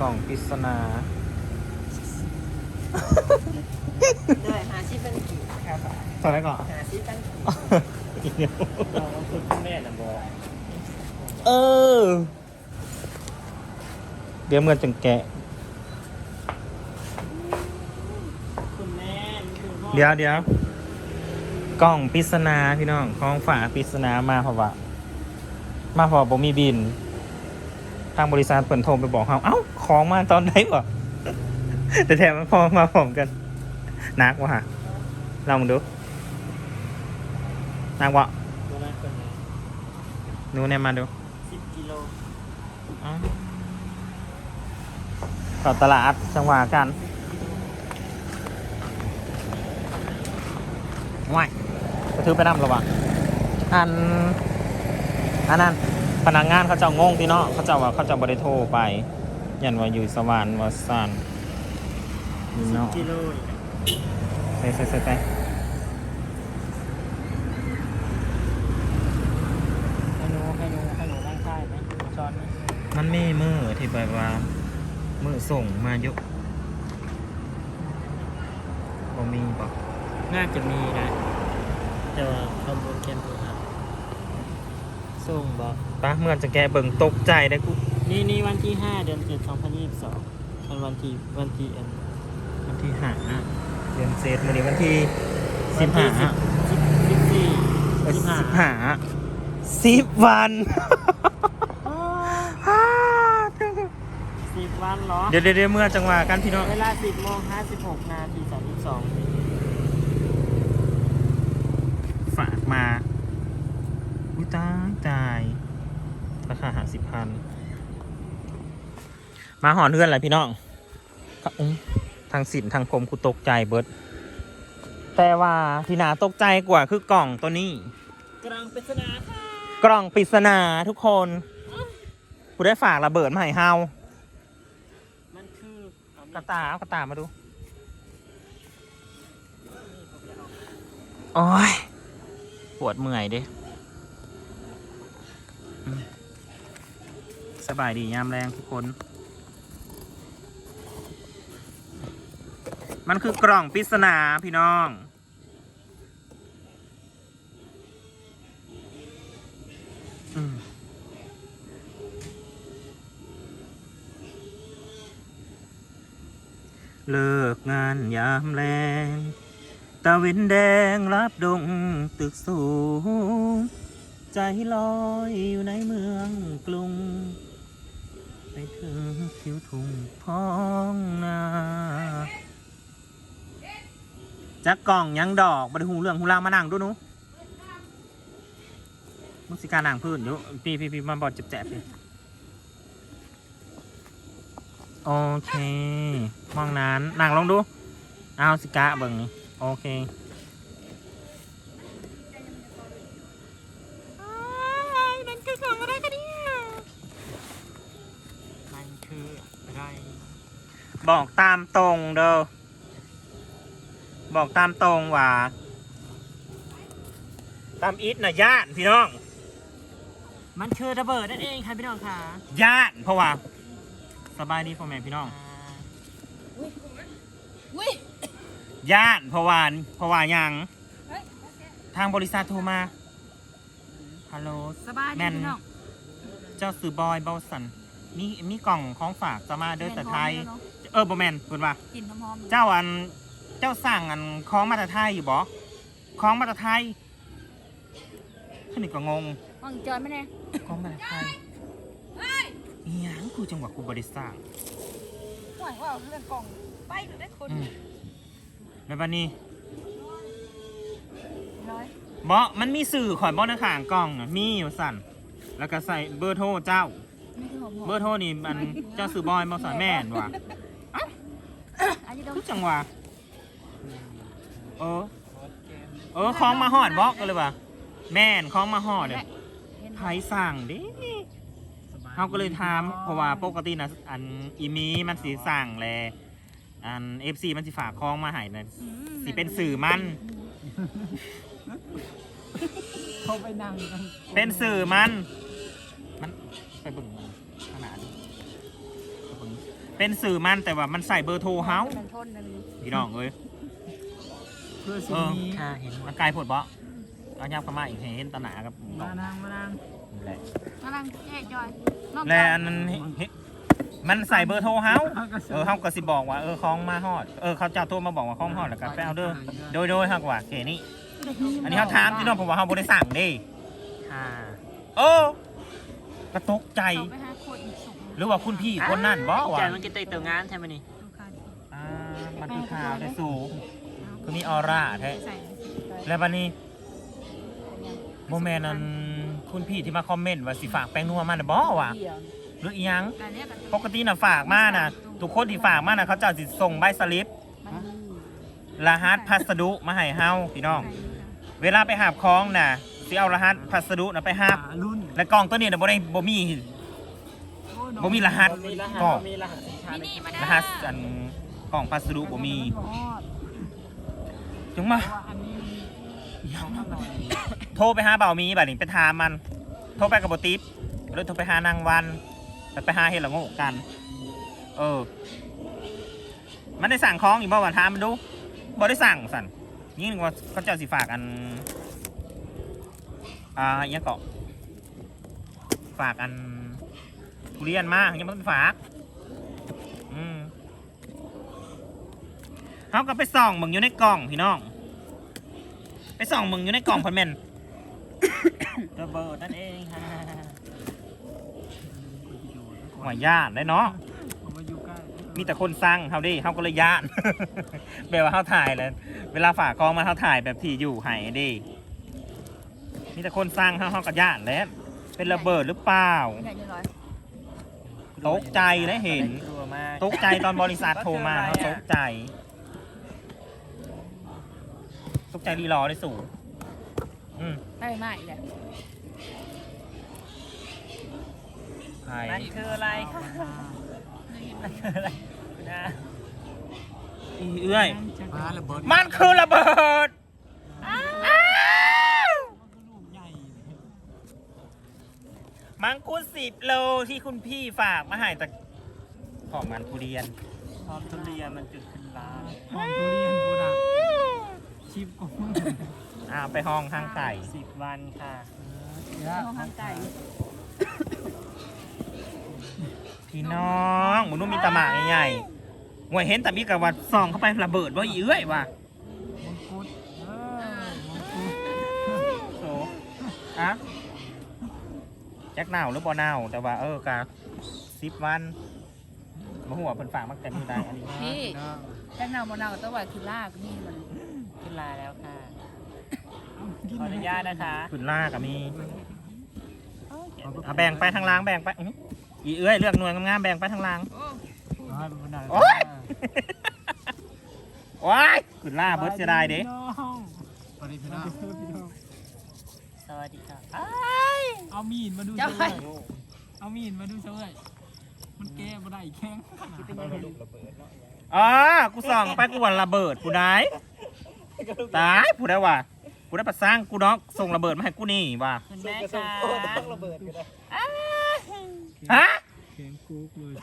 กล่องปริศนาด้วยหาชิเป็นกี่ครับตอนแรกก่อนหาชิเป็นเราคือคุณแม่นะบอกเออ เดี๋ยวเมื่อจังแกะ คุณแม่นี่คือพ่อเดี๋ยวเดี๋ยวกล่องปริศนาพี่น้องของฝากปริศนามาเพราะว่ามาเพอผมมีบินทางบริษัทเปิดโทรไปบอกเขาเอ้าของมาตอนไหนวะแต่แถมมันพอมาพร้อมกันนักวะฮะลองดูนักวะตัวนั้นเป็นไงหนูเนี่ยมาดูสิบกิโลเอ้าเข้าตลาดจังหวะกันว่ายกระทืบไปนำระวังอันอันนั้น พนักงานเขาเจ้างงที่เนาะเขาเจ้าว่าเขาเจ้าบริโทรไป ยันว่าอยู่สวรรค์วาสันนี่สิบเนาะกิโลอีกอะใส่ใส่ใส่ใส่ให้หนูให้หนูให้หนูร่างกายไหมช้อนไหมมันมีมือที่แบบว่า มือส่งมาเยอะบ่มีปะน่าจะมีนะ แต่ว่าคำบนเขียนถูกครับ ส่งบอกปะเมื่อจะแกเบิ่งตกใจได้กูนี่นี่วันที่5เดือน7 2022เป็นวันที่วันที่อันวันที่ห้าเดือนเศษวันนี้วันที่สิบห้าสิบสิบสี่เอ้ยสิบห้าสิบห้าสิบวันสิบวันเหรอเดี๋ยวเดี๋ยวเดี๋ยวเมื่อจังหวะกันพี่น้อง เวลา10โมง56นาที32ฝากมาอุ้ย ตายตาย ราคาหาสิบพัน มาหอนเพื่อนอะไรพี่น้องทางสินทางผมกูตกใจเบิดแต่ว่าที่นาตกใจกว่าคือกล่องตัวนี้ กลางปริศนาค่ะกล่องปริศนาทุกคนกูได้ฝากระเบิดมาให้เฮามันคือกระตาเอากระตามาดูโอ้ยปวดเมื่อยเด้ สบายดียามแรงทุกคน มันคือกล่องปริศนาพี่น้อง เลิกงานยามแรงตะเวนแดงรับดงตึกสูง ใจลอยอยู่ในเมืองกรุง ไปถึงคิวทุ่งพ้องนาจักกล่องยังดอกบไดหูเรื่องหูรามานั่งดูหนูมุสิการนั่งพื้นอยู่พี่พี่พี่มาบอดจ็บๆพี่โอเค มองนั้นนั่งลงดู เอาสิกะเบิ่งโอเค มันคืออะไร บอกตามตรงเด้อบอกตามตรงว่า ตามอิทนะญาติพี่น้อง มันคือระเบิดนั่นเองค่ะพี่น้องค่ะญาติเพราะว่าสบายดีพ่อแม่พี่น้องอุ้ยญาติเพราะว่าเพราะว่าหยังเฮ้ยทางบริษัทโทรมาฮัลโหลสบายดีแม่นพี่น้อง เจ้าสื่อบอยเบาสันมีมีกล่องของฝากจะมาเด้อแต่ไทยเนาะ เออบ่แมนเพิ่นว่า กินหอมๆเจ้าอันเจ้าสั่งอันของมาแต่ไทยอยู่บ่ของมาแต่ไทยท่านนี่ก็งงว่างจอยไหมเนี่ยของมาแต่ไทยอีหยังกูจังหวะกูบริษัทหวังว่าเรื่องกล่องไปหรือได้คนอืมแล้วบัดนี้ร้อยบ่มันมีสื่อข่อยบ่ในข้างกล่องน่ะมีอยู่สั่น แล้วก็ใส่เบอร์โทรเจ้า นี่คือหอมเบอร์โทรนี่มันเจ้าสื่อบอยมาสอนแม่นว่ะ ๆอันนี้ต้องทุกจังหวะเออ เออของมาหอดบอกกันเลยว่ะแม่นของมาหอดเนี่ยเห็นไผสั่งเดิเขาก็เลยถามเพราะว่าปกตินะอันอีมีมันสีสั่งแหละอันเอฟซีมันสิฝากของมาให้นะอืมสิเป็นสื่อมัน เขาไปนั่งกันเป็นสื่อมัน มันไปเบึงขนาดนี้ไป เบิ่งเป็นสื่อมันแต่ว่ามันใส่เบอร์โทรเฮามันทนนั่นพี่น้องเอ้ยเพื่อสิ่งนี้ค่ะเห็นมันไกลโพดบ่เอายับเข้ามาอีกให้เห็นตาหนากับมานางมานางนี่แหละกำลังแยกย่อยน้องและอันนั้นเฮ้ยมันใส่เบอร์โทรเฮาเออเฮาก็สิบอกว่าเออของมาฮอดเออเขาเจ้าโทรมาบอกว่าของฮอดแล้วก็ไปเอาเด้อโดยโดยเฮาก็ว่าแค่นี้อันนี้เฮาถามพี่น้องเพราะว่าเฮาบ่ได้สั่งเด้ค่ะเออก็ตกใจเอาไปหาโคตรอีกสุกห รือว่าคุณพี่คนนั่นบ่ใจว่ามันก็เตะตัวงานแทนมันนี่ดูค่ะอ่ามันคือข่าวได้สูงคือมีออร่าแท้ใส่แล้ววันนี้โมแมนนั้นคุณพี่ที่มาคอมเมนต์ว่าสิฝากแป้งนัวมาน่ะบ่วะหรืออีหยังการเนี้ยกันปกติน่ะฝากมาน่ะทุกคนที่ฝากมาน่ะเขาเจะสิส่งใบสลิปมันรหัสพัสดุมาให้เฮาพี่น้อง เวลาไปหาบของน่ะสิเอารหัสพัสดุน่ะไปหาบรุ่นและกล่องตัวนี้น่ะบ่ได้บ่มี บ่มีรหัสมีรหัสก็มีรหัสสินค้านี่ในนี่มารได้หัสอันกล่องพัสดุบ่มีจึงมาอันนี้เอามาหน่อยโทรไปหาเบามีบัดนี้ไปถามมัน โทรไปกับบติปหรือโทรไปหานางวันแต่ไปหาเฮดละโงกกัน เออ มันได้สั่งของอีกบ่ว่าถามมันดูบ่ได้สั่งสั่นยิ่งว่าเขาเจ้าสิฝากอันอ่าอยังเกาะฝากอัน ทุเรียนมากยังไม่ต้องฝากอืมเขาก็ไปส่องมึงอยู่ในกล่องพี่น้อง ไปส่องมึงอยู่ในกล่องพันเมนระเบิดนั่นเองค่ะหวายย่านได้เนาะมีแต่คนสั่งเขาดิเขาก็เลยย่านแบบว่าเขาถ่ายเลยเวลาฝากกองมาเขาถ่ายแบบที่อยู่หายดิมีแต่คนสั่งเขาเขาก็ย่านแล้วเป็นระเบิดหรือเปล่า ตกใจและเห็น กลัวมากตกใจตอนบริษัทโทรมาเขาตกใจ ตกใจรีรอเลยสูงอืมได้ไหมแหละใช่นั่นคืออะไรคะนั่นคืออะไรคุณอา อีเอื้อย มาระเบิด มันคือระเบิด มัง คุดสิบโลที่คุณพี่ฝากมาให้แต่ของมันทุเรียนพร้อมทุเรียนมันจุดขึ้นร้านหอมทุเรียนกูนะชิปกูอ้าวไปห้องข้างไก่สิบวันค่ะห้องข้างไก่ พี่น้องหมูนุ่มมีตะหมากใหญ่ๆหวยเห็นแต่มีกับวัดส่องเข้าไประเบิดว่าอีเอ้ยว่ะมังคุดเออมังคุดโซอะแจ็คเน่าหรือบ่เน่าแต่ว่าเออกะสิบวันมาหัวาเพิ่นฝากมาแต่มีได้อันนี้พี่แค่เนาโมนาตัวว่าคือลากนี่มันขึ้นลาแล้วค่ะ ขออนุญาตนะคะขึ้นล่ากับมีเอาแบ่งไปทางล่างแบ่งไปอื้ออีเอ้ยเลือกหน่วยงามๆแบ่งไปทางล่าง โอ้ร้อยมันได้โอ๊ยว้ายขึ้นล่าเบิร์ดเสียดายเด้พี่น้องสวัสดีพี่น้องพี่น้องสวัสดีค่ะ เอามีดมาดูเจ้าเฉไปยเอามีดมาดูเฉยมันแก้บ่ได้แข้งอ๋อกูส่องไปกูวันระเบิดกูได้ตายผู้ได้ว่ะกูได้ประสร้างกูน้องส่งระเบิดมาให้กูนี่ว่ะคุณแม่ค่ะระเบิดก็ได้ฮะแข้งกุ๊กเลย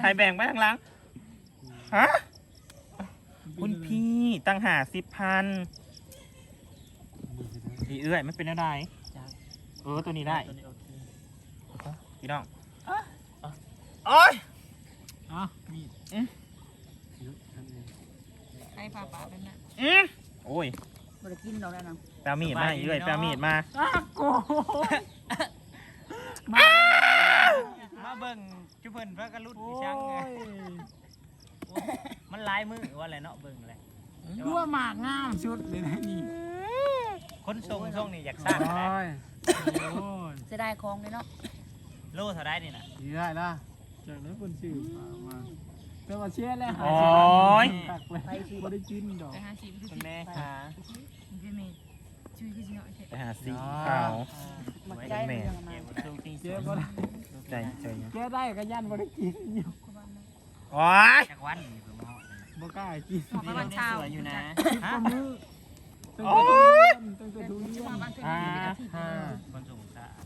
ให้แบ่งไปทางหล่างฮะคุณพี่ตั้งหาสิบพัน อีเอื้อยไม่เป็นอะไรเออตัวนี้ได้ตัวนี้โอเคพี่น้องโอ้ยอะมีดไอ้ปลาปลาเป็นน่ะอืมโอ้ยบริกินเราแล้วนะแปลมีดมาให้เอื้อยแปลมีดมาอะโกมาเบิ่งจุเพิ่นพระกรุดโอ้พี่ช่างไงยมันลายมือว่าอะไรเนาะเบิ่งแหละดูว่าหมากงามชุดเลยนะนี่ คนทรงทรงนี่อยากสร้างนะโอ้ยโอ้ยเสียดายของเลยเนาะโลเท่าไรนี่นะดีได้ละจากนั้นคนสื่อมามาแต่ว่าเชื่อแล้วหาโอ้ย ตักเลยไม่ได้กินดอกไปหาชิมคือคุณแม่ค่ะมันจะมีชื่อที่เนาะไปหาสีขาว มันได้เรื่องมาเก็บทรงจริงเชื่อก็ได้ใจใจแก้ได้ก็ยันไม่ได้กินอยู่โอ้ยจากวันนี่คือมาหอดบ่กล้ากินออกมาวันเช้าสวยอยู่นะคิดก็มือตั้งโอ้แต่ทุยเรียนตั้งแต่ทุเรียนมาบ้านเธอ อ่าที่คนสูงสะอาด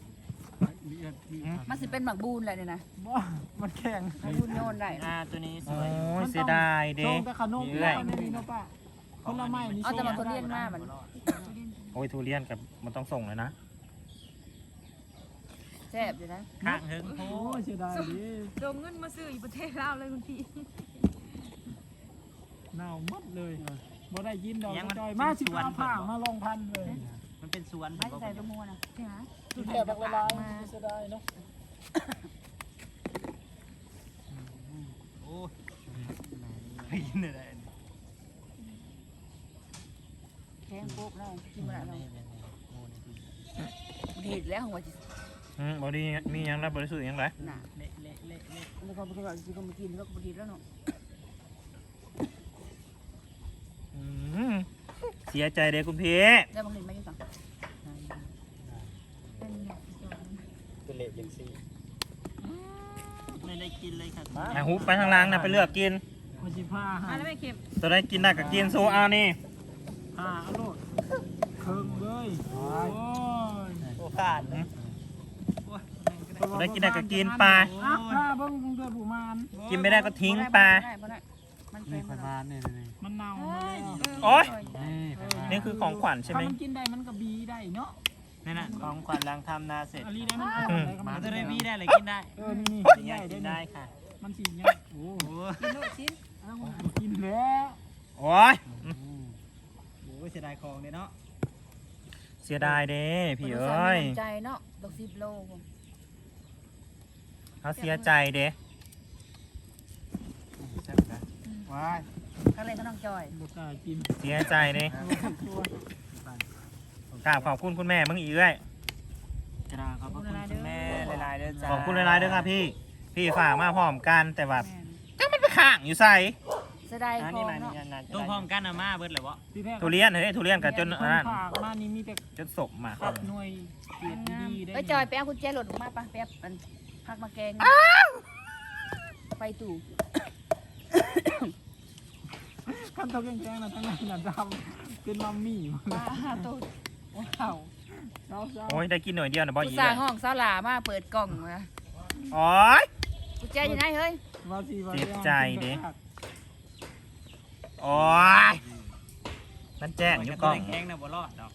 อมีเอ็ดมีมันสิเป็นหมักบูนแหละเนี่ยนะบ่มันแข็งหมักบูนโยนได้อ่าตัวนี้สโอ้วยอยู่ยเสียดายเด้ส่งแต่ขนมเรื่อยไม่มีเนาะป้าคนละไม้นี่เอาแต่ส่งมาคนเรียนมามันโอ้ยทุเรียนกับมันต้องส่งเลยนะแซ่บอยู่นะข้างเฮิงโพโอ้ยเสียดายดิโดมเงินมาซื้ออยู่ประเทศลาวเลยคุณพี่หนาวหมดเลย บ่ได้ยินดอกจอยมาสิบเอาผ้ามาลองพันเลยมันเป็นสวนไม่ใส่ตัวมัวนะใช่ไหมคือแค่บักละลายเสียดายเนาะโอ้ยไม่ยินอะไรแข้งปุ๊บแล้วกินมาแล้วโอ้ประเทศแล้วของว่าจะอืมบอดีมีหยังรับบริสุทธิ์หยังไรหนาเละเละเละเละแล้วก็ประเทศเราจะก็มากินแล้วก็ประเทศแล้วเนาะ อืม เสียใจเด้คุณพี่แล้วบางทีไม่กินสั่งเป็นเละอย่างซี่ไม่ได้กินเลยค่ะไอ้ฮุบไปทางล่างนะไปเลือกกินมาสิผ้ามาให้แล้วไม่เค็มตัวได้กินได้ก็กินสู้เอานี่ผ้าเอาโลดเคิงเลยโอ้ยโอ้ขาดอืมตัวได้กินได้ก็กินไปอะผ้าเบิ่งคงเดือดผู้มานกินไม่ได้ก็ทิ้งไปได้บ่ได้มันเป็นี่นข่อยบ้านนี่นี่มันเน่าหมดแล้วโอ๊ย นี่ข่อยบ้านนี่คือของขวัญใช่ไหมถ้ามันกินได้มันก็บีได้เนาะนั่นน่ะของขวัญหลังทำนาเสร็จอันนี้ได้มันเอาอืมอะไรก็มัมานจะได้มีได้เลยกินได้เออนี่นี่กินได้กินได้ค่ะ มันสีเงี้ยโอ้โอ้กินลูกชิ้นเอากินแล้วโอ้ยโหเสียดายของเลยเนาะเสียดายเด้พี่เอ้ยใจเนาะดอกสิบโลเขาเสียใจเด้ว้าย ก็เลยก็ต้องจอยบกล้ากินเสียใจเด้ตัวกราบขอบคุณคุณแม่มึงอีกเอ้ยกราขอบพระคุณคุณแม่หลายๆเด้อจ้าขอบคุณหลายๆด้วยครับพี่ พี่ฝากมาพร้อมกันแต่ว่าแม่นก็มันไปข้างอยู่ใส่เสียดายอันขนี้องมานี่เนาะนานๆตัวพร้อมกันอะมาเบิดเลยวะที่แท้ทุเรียนเฮ้ยทุเรียนกับจนคอันนนั้นฝากมานี่มีแต่จนศพมาขับหน่วยเกียรติดีได้เอ้ยจอยไปเอากุญแจรถออกมาปะแป๊บมันพักมาแกงไปตู่ ขั้นเท่าแกงๆนะทั้งนั้นนะดำเป็นมัมมี่มาป้าตู่ว้าวเช้าเช้าโอ้ยได้กินหน่อยเดียวนะบออุอีตเลส่ายห์ห้องเสาหลามาเปิดกล่องมาโอ้ยกุญแจอยู่ไหนเฮ้ย ว่าสิว่าเจ็บใจดิโอ้ยมันแจ้งอยู่กล้อง แข็งๆนะบ่รอดดอก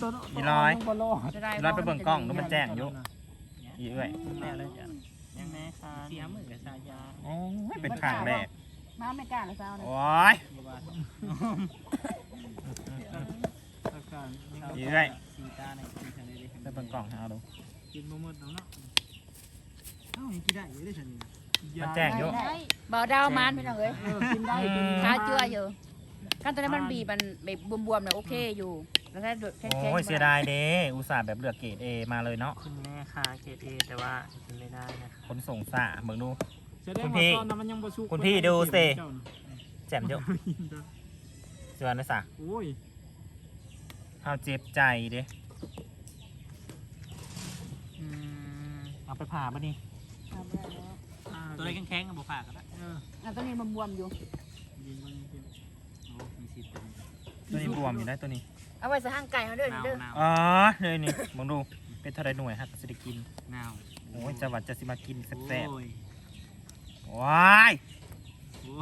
ตัวอีร้อยบอลอดจะได้เราไปเบิ่งกล้องดูมันแจ้งอยู่อีเอ้ยแม่เลยจ้ะยังไงคะเสียมือกับสายยาโอ้ยเป็นข้างแรก มาไม่กล้าละเช้านะโอ้ยบ่ว่าอาการยังอีเอ้ยสีตาในกินทะเลเลยไปเบิ่งกล้องให้เอาดูกินบ่หมดแล้วเนาะเอ้ายังกินได้อยู่ได้ทันนี่มันแจ้งอยู่ได้บ่ดาวมันพี่น้องเอ้ยเออกินได้ตัวนี้ขาเจืออยู่ขั้นตอนนั้นมันบีบมันแบบบวมๆเนี่ยโอเคอยู่แล้วก็แข็งโอ้ยเสียดายเด้อุตส่าห์แบบเลือกเกรดเอมาเลยเนาะคุณแม่ค่ะเกรดเอแต่ว่ากินไม่ได้นะคะคนส่งสาเบิ่งดูแสดง คุณพี่ว่าตอนนั้นมันยังบ่สุกคุณพี่ดูสิเจ้าน่ะแจ่มเดียวเสือนะสะโอ้ยเอาเจ็บใจเด้อืมเอาไปผ่าปะนี่อ่าตัวเล็กแข็งๆกับบ่ฝากกันละเอออันตัวนี้บวมๆอยู่ยิงมันกินโอ้มีสิทธิ์ตัวนี้บวมอยู่ได้ตัวนี้ เอาไว้ใส่ห้างไก่เขาเด้อหนาวเด้อหนาวอ๋อเลยนี่มองดู เป็นเท่าไรหน่วยฮะจะได้กินหนาวโอ้ยจะหวัดจะสิมากินแซ่บโอ้ยๆ ว้ายโอ้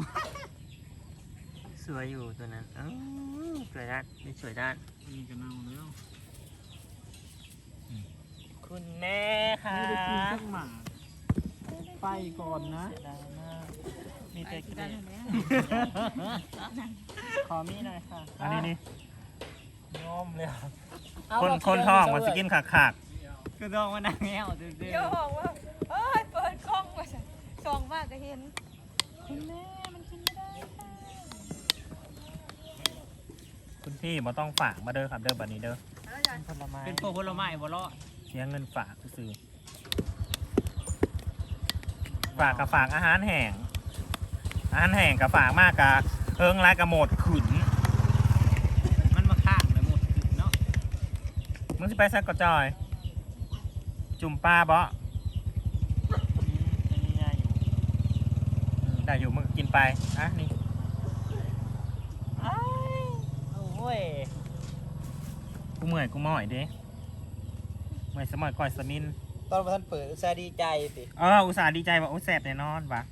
สวยอยู่ตัวนั้นอ้าวสวยด้านไม่สวยด้านนี่ก็เน่าแล้ว คุณแม่ค่ะไม่ได้กินสักหมาไปก่อนนะ เสียดายมากมีไปแต่กิเกนรได้ดไหมขอมีหน่อยค่ะอันนี้นี่ยอมเลยคนคนท้องมันจะกินขากขากก็ต้องมานั่งแง้วดื้อโยบอกว่าเอ้ยเปิดกล้องมา ส่องมากก็เห็นคุณแม่มันกินไม่ได้ค่ะๆคุณพี่มาต้องฝากมาเด้อครับเด้อบัดนี้เด้อผลไม้เป็นพวกผลไม้บ่รอดเสียเงินฝากซื้อฝากกับฝากอาหารแห้งอาหารแห้งกับฝากมากกับเอิงไรกับโหมดขุนมันมาข้างไปหมดเนาะมึงสิไปซักกระจอย จุ่มปลาบ่ อันนี้ได้อยู่ ได้อยู่มึงก็กินไป อะ นี่โอ้ย กูเมื่อยกูเมื่อยเด้เมื่อยสมอยก่อยสมิน ตอนท่านเปิดอุตส่าห์ดีใจสิเอออุตส่าห์ดีใจว่าโอ้แสบแน่นอนวะ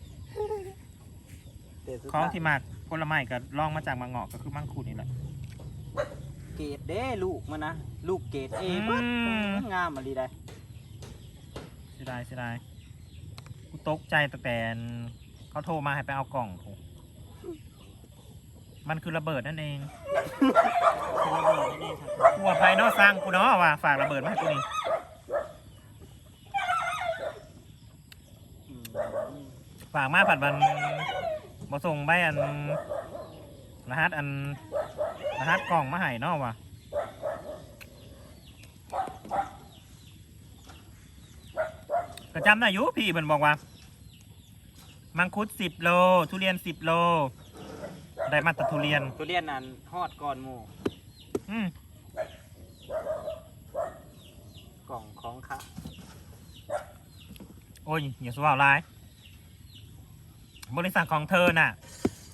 แต่สุดของท้ายที่มากผลไม้ก็ลองมาจากมังงอกก็คือมังคุดนี่แหละ เกรดเด้ลูกมันนะ ลูกเกรดเออืม เบิดงามมาลีได้เสียดายเสียดายกูตกใจตั้งแต่ เขาโทรมาให้ไปเอากล่องโถมันคือระเบิดนั่นเองคือระเบิดนี่ครัวภายนอกสร้างกูเนาะว่าฝากระเบิดมาให้กูนี่ฝากมาผัดมันบอส่งใบอันรหัสอันรหัสกล่องมาให้เนาะว่ะก็จำได้อยู่พี่มันบอกว่า มังคุดสิบโล ทุเรียนสิบโล ได้มาแต่ทุเรียน ทุเรียนนั้นฮอดก่อนหมู่อืมกล่องของค่ะโอ้ยอย่าสว่าวร้าย บริษัทของเธอน่ะ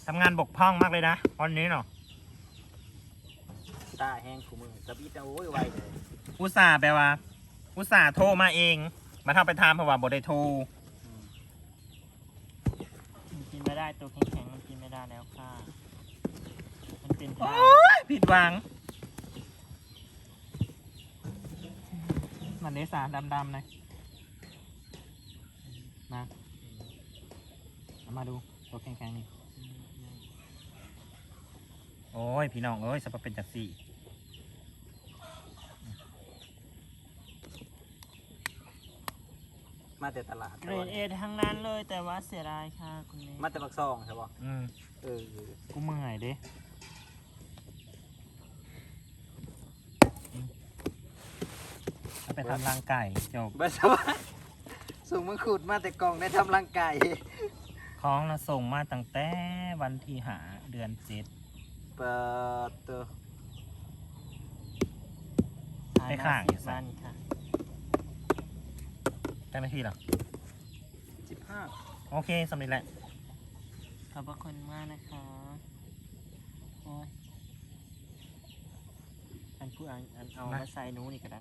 ทำงานบกพร่องมากเลยนะวันนี้เนาะตาแห้งขู่มือสปีดโอ้ยไวเลยอุตส่าห์แปลว่า อุตส่าห์โทรมาเอง มาทำไปทามเพราะว่าบได้โทร อืม มันกินไม่ได้ ตัวแข็งๆมันกินไม่ได้แล้วค่ะ มันเป็นโอ้ท่ายผิดหวัง มันเนสาดำๆเลยมาเอามาดูตัวแข็งๆนี่ โอ้ย พี่น้องเอ้ยสปาเป็นจักสี่ มาแต่ตลาดเกรดเอทั้งนั้นเลยแต่ว่าเสียดายค่ะคุณเมย์มาแต่ปักซองใช่ปะอืมเออกูเมื่อยเด้เอาไปทำรังไก่จบบัสวะส่งมังคุดมาแต่กล่องได้ทำร่างกายของนะส่งมาตั้งแต่วันที่หาเดือนเจ็ดเปิดตัวไปข้างอยู่สิบซะวันค่ะ ได้ไหมพี่หรอสิบห้าโอเคสำเร็จแล้วขอบพระคุณมากนะคะโอ้ยอันผู้อันอันเอามาใส่หนูนี่ก็ได้